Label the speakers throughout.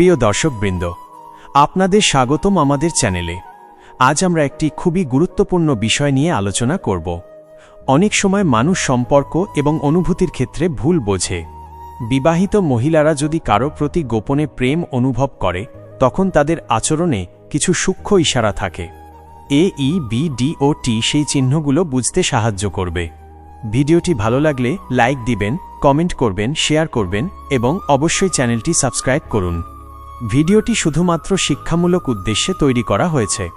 Speaker 1: প্রিয় দর্শকবৃন্দ, আপনাদের স্বাগতম আমাদের চ্যানেলে। আজ আমরা একটি খুবই গুরুত্বপূর্ণ বিষয় নিয়ে আলোচনা করব। অনেক সময় মানুষ সম্পর্ক এবং অনুভূতির ক্ষেত্রে ভুল বোঝে। বিবাহিত মহিলারা যদি কারও প্রতি গোপনে প্রেম অনুভব করে, তখন তাদের আচরণে কিছু সূক্ষ্ম ইশারা থাকে। এ, ই, বি, ডি ও টি সেই চিহ্নগুলো বুঝতে সাহায্য করবে। ভিডিওটি ভালো লাগলে লাইক দিবেন, কমেন্ট করবেন, শেয়ার করবেন এবং অবশ্যই চ্যানেলটি সাবস্ক্রাইব করুন। ভিডিওটি শুধুমাত্র শিক্ষামূলক উদ্দেশ্যে তৈরি করা হয়েছে।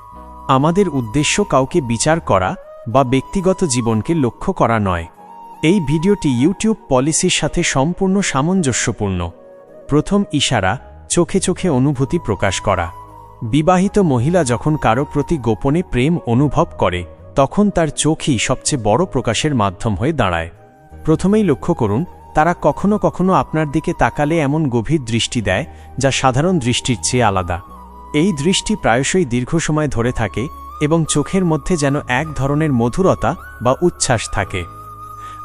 Speaker 1: আমাদের উদ্দেশ্য কাউকে বিচার করা বা ব্যক্তিগত জীবনকে লক্ষ্য করা নয়। এই ভিডিওটি ইউটিউব পলিসির সাথে সম্পূর্ণ সামঞ্জস্যপূর্ণ। প্রথম ইশারা, চোখে চোখে অনুভূতি প্রকাশ করা। বিবাহিত মহিলা যখন কারও প্রতি গোপনে প্রেম অনুভব করে, তখন তার চোখই সবচেয়ে বড় প্রকাশের মাধ্যম হয়ে দাঁড়ায়। প্রথমেই লক্ষ্য করুন তারা কখনো কখনো আপনার দিকে তাকালে এমন গভীর দৃষ্টি দেয়, যা সাধারণ দৃষ্টির চেয়ে আলাদা। এই দৃষ্টি প্রায়শই দীর্ঘ সময় ধরে থাকে এবং চোখের মধ্যে যেন এক ধরনের মধুরতা বা উচ্ছ্বাস থাকে।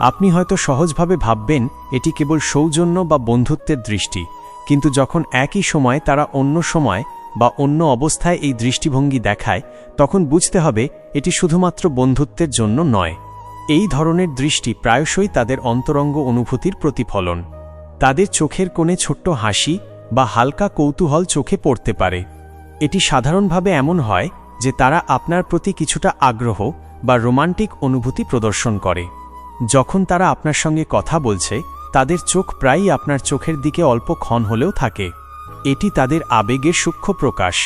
Speaker 1: আপনি হয়তো সহজভাবে ভাববেন, এটি কেবল সৌজন্য বা বন্ধুত্বের দৃষ্টি, কিন্তু যখন একই সময় তারা অন্য সময় বা অন্য অবস্থায় এই দৃষ্টিভঙ্গি দেখায়, তখন বুঝতে হবে এটি শুধুমাত্র বন্ধুত্বের জন্য নয়। এই ধরনের দৃষ্টি প্রায়শই তাদের অন্তরঙ্গ অনুভূতির প্রতিফলন। তাদের চোখের কোণে ছোট্ট হাসি বা হালকা কৌতূহল চোখে পড়তে পারে। এটি সাধারণভাবে এমন হয় যে তারা আপনার প্রতি কিছুটা আগ্রহ বা রোমান্টিক অনুভূতি প্রদর্শন করে। যখন তারা আপনার সঙ্গে কথা বলছে, তাদের চোখ প্রায়ই আপনার চোখের দিকে অল্প ক্ষণ হলেও থাকে। এটি তাদের আবেগের সূক্ষ্ম প্রকাশ।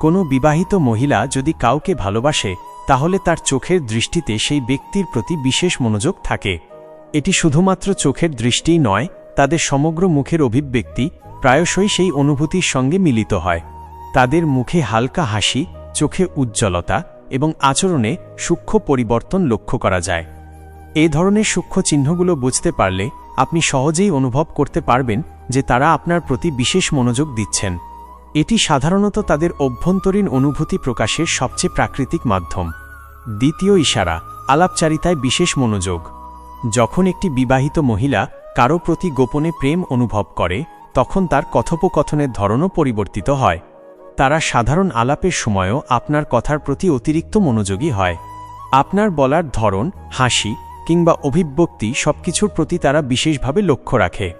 Speaker 1: কোনো বিবাহিত মহিলা যদি কাউকে ভালোবাসে তাহলে তার চোখের দৃষ্টিতে সেই ব্যক্তির প্রতি বিশেষ মনোযোগ থাকে। এটি শুধুমাত্র চোখের দৃষ্টিই নয়, তাদের সমগ্র মুখের অভিব্যক্তি প্রায়শই সেই অনুভূতির সঙ্গে মিলিত হয়। তাদের মুখে হালকা হাসি, চোখে উজ্জ্বলতা এবং আচরণে সূক্ষ্ম পরিবর্তন লক্ষ্য করা যায়। এ ধরনের সূক্ষ্ম চিহ্নগুলো বুঝতে পারলে আপনি সহজেই অনুভব করতে পারবেন যে তারা আপনার প্রতি বিশেষ মনোযোগ দিচ্ছেন। এটি সাধারণত তাদের অভ্যন্তরীণ অনুভূতি প্রকাশের সবচেয়ে প্রাকৃতিক মাধ্যম। দ্বিতীয় ইশারা, আলাপচারিতায় বিশেষ মনোযোগ। যখন একটি বিবাহিত মহিলা কারও প্রতি গোপনে প্রেম অনুভব করে, তখন তার কথোপকথনের ধরনও পরিবর্তিত হয়। তারা সাধারণ আলাপের সময়ও আপনার কথার প্রতি অতিরিক্ত মনোযোগী হয়। আপনার বলার ধরন, হাসি কিংবা অভিব্যক্তি সবকিছুর প্রতি তারা বিশেষভাবে লক্ষ্য রাখে।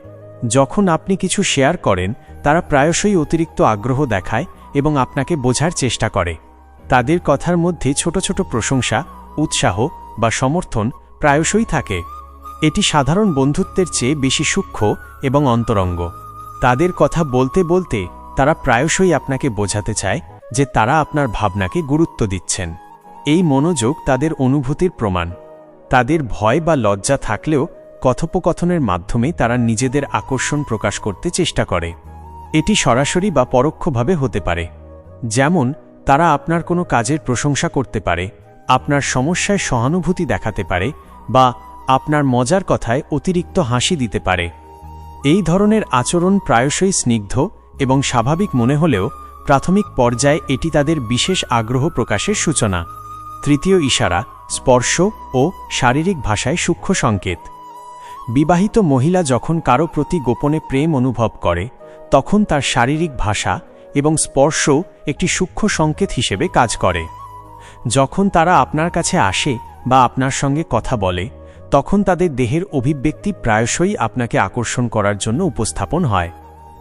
Speaker 1: যখন আপনি কিছু শেয়ার করেন, তারা প্রায়শই অতিরিক্ত আগ্রহ দেখায় এবং আপনাকে বোঝার চেষ্টা করে। তাদের কথার মধ্যে ছোট ছোট প্রশংসা, উৎসাহ বা সমর্থন প্রায়শই থাকে। এটি সাধারণ বন্ধুত্বের চেয়ে বেশি সূক্ষ্ম এবং অন্তরঙ্গ। তাদের কথা বলতে বলতে তারা প্রায়শই আপনাকে বোঝাতে চায় যে তারা আপনার ভাবনাকে গুরুত্ব দিচ্ছেন। এই মনোযোগ তাদের অনুভূতির প্রমাণ। তাদের ভয় বা লজ্জা থাকলেও কথোপকথনের মাধ্যমে তারা নিজেদের আকর্ষণ প্রকাশ করতে চেষ্টা করে। এটি সরাসরি বা পরোক্ষভাবে হতে পারে। যেমন তারা আপনার কোনো কাজের প্রশংসা করতে পারে, আপনার সমস্যায় সহানুভূতি দেখাতে পারে, বা আপনার মজার কথায় অতিরিক্ত হাসি দিতে পারে। এই ধরনের আচরণ প্রায়শই স্নিগ্ধ এবং স্বাভাবিক মনে হলেও প্রাথমিক পর্যায়ে এটি তাদের বিশেষ আগ্রহ প্রকাশের সূচনা। তৃতীয় ইশারা, স্পর্শ ও শারীরিক ভাষায় সূক্ষ্ম সংকেত। বিবাহিত মহিলা যখন কারও প্রতি গোপনে প্রেম অনুভব করে, তখন তার শারীরিক ভাষা এবং স্পর্শ একটি সূক্ষ্ম সংকেত হিসেবে কাজ করে। যখন তারা আপনার কাছে আসে বা আপনার সঙ্গে কথা বলে, তখন তাদের দেহের অভিব্যক্তি প্রায়শই আপনাকে আকর্ষণ করার জন্য উপস্থাপন হয়।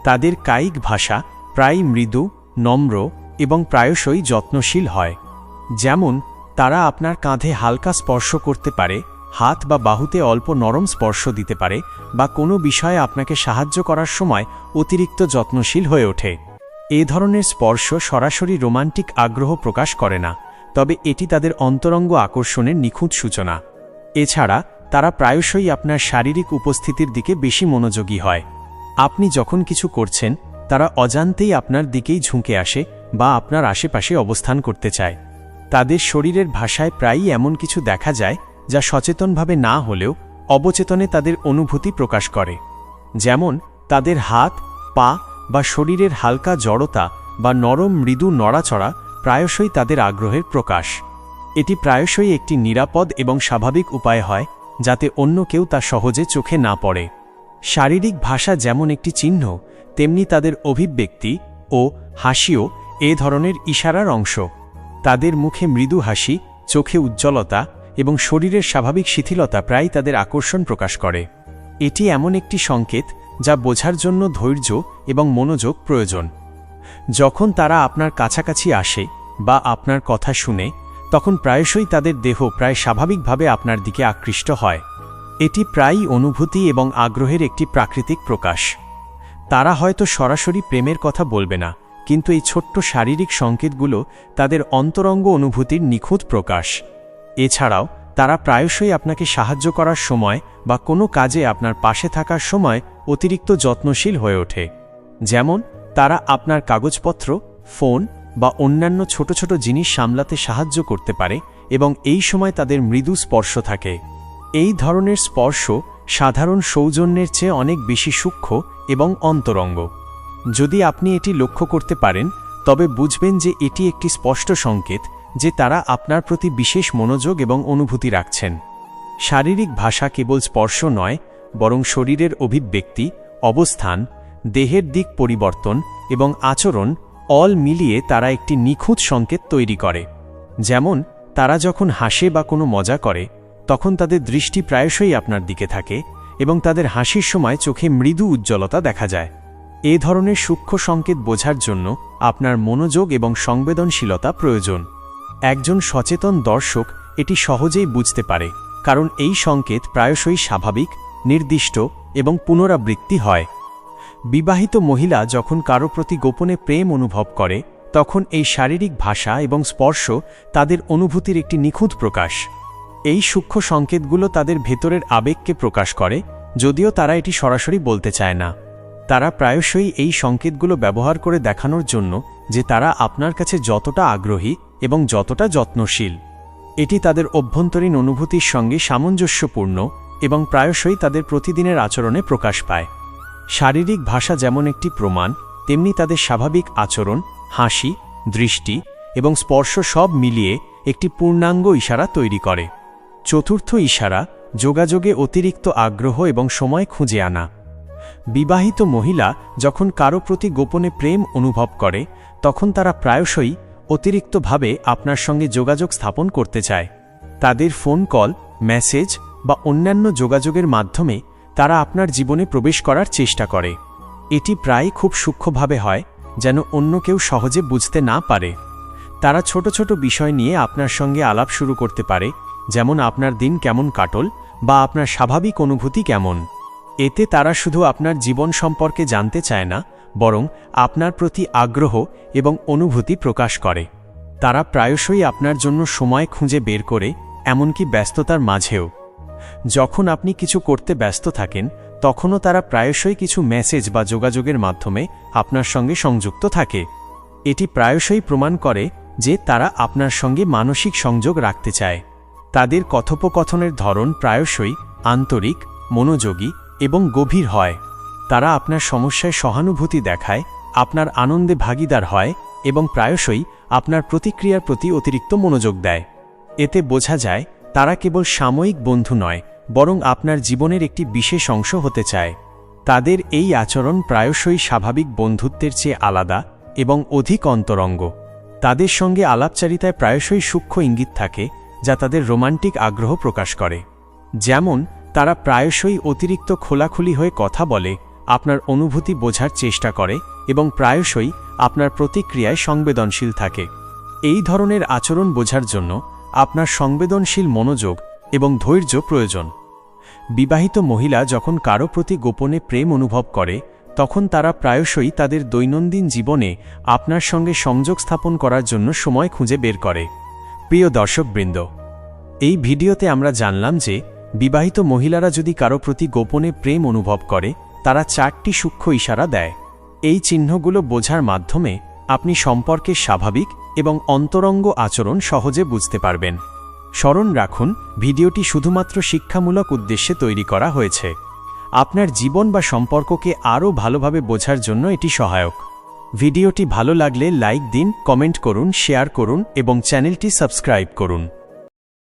Speaker 1: তাদের কায়িক ভাষা প্রায় মৃদু, নম্র এবং প্রায়শই যত্নশীল হয়। যেমন, তারা আপনার কাঁধে হালকা স্পর্শ করতে পারে, হাত বা বাহুতে অল্প নরম স্পর্শ দিতে পারে বা কোনো বিষয়ে আপনাকে সাহায্য করার সময় অতিরিক্ত যত্নশীল হয়ে ওঠে। এ ধরনের স্পর্শ সরাসরি রোমান্টিক আগ্রহ প্রকাশ করে না, তবে এটি তাদের অন্তরঙ্গ আকর্ষণের নিখুঁত সূচনা। এছাড়া, তারা প্রায়শই আপনার শারীরিক উপস্থিতির দিকে বেশি মনোযোগী হয়। আপনি যখন কিছু করছেন, তারা অজান্তেই আপনার দিকেই ঝুঁকে আসে বা আপনার আশেপাশে অবস্থান করতে চায়। তাদের শরীরের ভাষায় প্রায়ই এমন কিছু দেখা যায় যা সচেতনভাবে না হলেও অবচেতনে তাদের অনুভূতি প্রকাশ করে। যেমন, তাদের হাত, পা বা শরীরের হালকা জড়তা বা নরম মৃদু নড়াচড়া প্রায়শই তাদের আগ্রহের প্রকাশ। এটি প্রায়শই একটি নিরাপদ এবং স্বাভাবিক উপায় হয়, যাতে অন্য কেউ তা সহজে চোখে না পড়ে। শারীরিক ভাষা যেমন একটি চিহ্ন, তেমনি তাদের অভিব্যক্তি ও হাসিও এ ধরনের ইশারার অংশ। তাদের মুখে মৃদু হাসি, চোখে উজ্জ্বলতা এবং শরীরের স্বাভাবিক শিথিলতা প্রায় তাদের আকর্ষণ প্রকাশ করে। এটি এমন একটি সংকেত যা বোঝার জন্য ধৈর্য এবং মনোযোগ প্রয়োজন। যখন তারা আপনার কাছাকাছি আসে বা আপনার কথা শুনে, তখন প্রায়শই তাদের দেহ প্রায় স্বাভাবিকভাবে আপনার দিকে আকৃষ্ট হয়। এটি প্রায়ই অনুভূতি এবং আগ্রহের একটি প্রাকৃতিক প্রকাশ। তারা হয়তো সরাসরি প্রেমের কথা বলবে না, কিন্তু এই ছোট্ট শারীরিক সংকেতগুলো তাদের অন্তরঙ্গ অনুভূতির নিখুঁত প্রকাশ। এছাড়াও, তারা প্রায়শই আপনাকে সাহায্য করার সময় বা কোনো কাজে আপনার পাশে থাকার সময় অতিরিক্ত যত্নশীল হয়ে ওঠে। যেমন, তারা আপনার কাগজপত্র, ফোন বা অন্যান্য ছোট ছোট জিনিস সামলাতে সাহায্য করতে পারে এবং এই সময় তাদের মৃদু স্পর্শ থাকে। এই ধরনের স্পর্শ সাধারণ সৌজন্যের চেয়ে অনেক বেশি সূক্ষ্ম এবং অন্তরঙ্গ। যদি আপনি এটি লক্ষ্য করতে পারেন, তবে বুঝবেন যে এটি একটি স্পষ্ট সংকেত যে তারা আপনার প্রতি বিশেষ মনোযোগ এবং অনুভূতি রাখছেন। শারীরিক ভাষা কেবল স্পর্শ নয় বরং শরীরের অভিব্যক্তি, অবস্থান, দেহের দিক পরিবর্তন এবং আচরণ অল মিলিয়ে তারা একটি নিখুঁত সংকেত তৈরি করে। যেমন, তারা যখন হাসে বা কোনো মজা করে, তখন তাদের দৃষ্টি প্রায়শই আপনার দিকে থাকে এবং তাদের হাসির সময় চোখে মৃদু উজ্জ্বলতা দেখা যায়। এ ধরনের সূক্ষ্ম সংকেত বোঝার জন্য আপনার মনোযোগ এবং সংবেদনশীলতা প্রয়োজন। একজন সচেতন দর্শক এটি সহজেই বুঝতে পারে, কারণ এই সংকেত প্রায়শই স্বাভাবিক নির্দিষ্ট এবং পুনরাবৃত্তি হয়। বিবাহিত মহিলা যখন কারও প্রতি গোপনে প্রেম অনুভব করে, তখন এই শারীরিক ভাষা এবং স্পর্শ তাদের অনুভূতির একটি নিখুঁত প্রকাশ। এই সূক্ষ্ম সংকেতগুলো তাদের ভেতরের আবেগকে প্রকাশ করে, যদিও তারা এটি সরাসরি বলতে চায় না। তারা প্রায়শই এই সংকেতগুলো ব্যবহার করে দেখানোর জন্য যে তারা আপনার কাছে যতটা আগ্রহী এবং যতটা যত্নশীল। এটি তাদের অভ্যন্তরীণ অনুভূতির সঙ্গে সামঞ্জস্যপূর্ণ এবং প্রায়শই তাদের প্রতিদিনের আচরণে প্রকাশ পায়। শারীরিক ভাষা যেমন একটি প্রমাণ, তেমনি তাদের স্বাভাবিক আচরণ, হাসি, দৃষ্টি এবং স্পর্শ সব মিলিয়ে একটি পূর্ণাঙ্গ ইশারা তৈরি করে। চতুর্থ ইশারা, যোগাযোগে অতিরিক্ত আগ্রহ এবং সময় খুঁজে আনা। বিবাহিত মহিলা যখন কারও প্রতি গোপনে প্রেম অনুভব করে, তখন তারা প্রায়শই অতিরিক্তভাবে আপনার সঙ্গে যোগাযোগ স্থাপন করতে চায়। তাদের ফোন কল, মেসেজ বা অন্যান্য যোগাযোগের মাধ্যমে তারা আপনার জীবনে প্রবেশ করার চেষ্টা করে। এটি প্রায় খুব সূক্ষ্মভাবে হয়, যেন অন্য কেউ সহজে বুঝতে না পারে। তারা ছোট ছোট বিষয় নিয়ে আপনার সঙ্গে আলাপ শুরু করতে পারে, যেমন আপনার দিন কেমন কাটল বা আপনার স্বাভাবিক অনুভূতি কেমন। এতে তারা শুধু আপনার জীবন সম্পর্কে জানতে চায় না, বরং আপনার প্রতি আগ্রহ এবং অনুভূতি প্রকাশ করে। তারা প্রায়শই আপনার জন্য সময় খুঁজে বের করে, এমনকি ব্যস্ততার মাঝেও। যখন আপনি কিছু করতে ব্যস্ত থাকেন, তখনও তারা প্রায়শই কিছু মেসেজ বা যোগাযোগের মাধ্যমে আপনার সঙ্গে সংযুক্ত থাকে। এটি প্রায়শই প্রমাণ করে যে তারা আপনার সঙ্গে মানসিক সংযোগ রাখতে চায়। তাদের কথোপকথনের ধরন প্রায়শই আন্তরিক, মনোযোগী এবং গভীর হয়। তারা আপনার সমস্যায় সহানুভূতি দেখায়, আপনার আনন্দে ভাগিদার হয় এবং প্রায়শই আপনার প্রতিক্রিয়ার প্রতি অতিরিক্ত মনোযোগ দেয়। এতে বোঝা যায় তারা কেবল সাময়িক বন্ধু নয়, বরং আপনার জীবনের একটি বিশেষ অংশ হতে চায়। তাদের এই আচরণ প্রায়শই স্বাভাবিক বন্ধুত্বের চেয়ে আলাদা এবং অধিক অন্তরঙ্গ। তাদের সঙ্গে আলাপচারিতায় প্রায়শই সূক্ষ্ম ইঙ্গিত থাকে, যা তাদের রোমান্টিক আগ্রহ প্রকাশ করে। যেমন, তারা প্রায়শই অতিরিক্ত খোলাখুলি হয়ে কথা বলে, আপনার অনুভূতি বোঝার চেষ্টা করে এবং প্রায়শই আপনার প্রতিক্রিয়ায় সংবেদনশীল থাকে। এই ধরনের আচরণ বোঝার জন্য আপনার সংবেদনশীল মনোযোগ এবং ধৈর্য প্রয়োজন। বিবাহিত মহিলা যখন কারও প্রতি গোপনে প্রেম অনুভব করে, তখন তারা প্রায়শই তাদের দৈনন্দিন জীবনে আপনার সঙ্গে সংযোগ স্থাপন করার জন্য সময় খুঁজে বের করে। প্রিয় দর্শকবৃন্দ, এই ভিডিওতে আমরা জানলাম যে বিবাহিত মহিলারা যদি কারও প্রতি গোপনে প্রেম অনুভব করে, তারা চারটি সূক্ষ্ম ইশারা দেয়। এই চিহ্নগুলো বোঝার মাধ্যমে আপনি সম্পর্কের স্বাভাবিক এবং অন্তরঙ্গ আচরণ সহজে বুঝতে পারবেন। স্মরণ রাখুন, ভিডিওটি শুধুমাত্র শিক্ষামূলক উদ্দেশ্যে তৈরি করা হয়েছে। আপনার জীবন বা সম্পর্ককে আরও ভালোভাবে বোঝার জন্য এটি সহায়ক। ভিডিওটি ভালো লাগলে লাইক দিন, কমেন্ট করুন, শেয়ার করুন এবং চ্যানেলটি সাবস্ক্রাইব করুন।